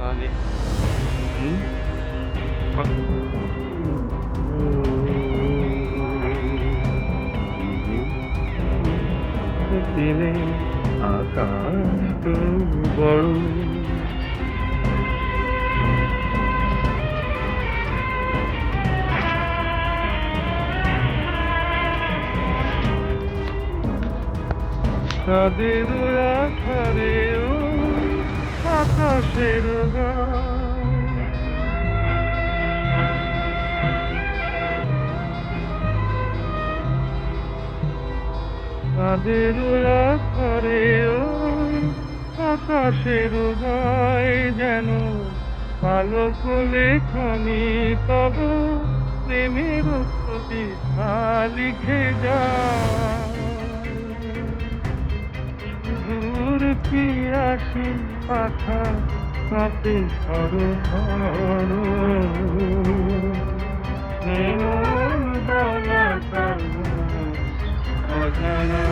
아니. দিনে আকাশ বড় তাদের আখারেও আকাশের গান। তাদের আখারেও আকাশের গায়ে যেন পালক লেখনি তব প্রেমের কবিতা লিখে যায়। দূর পিয়াসি পাখা কাপে সরো অজানা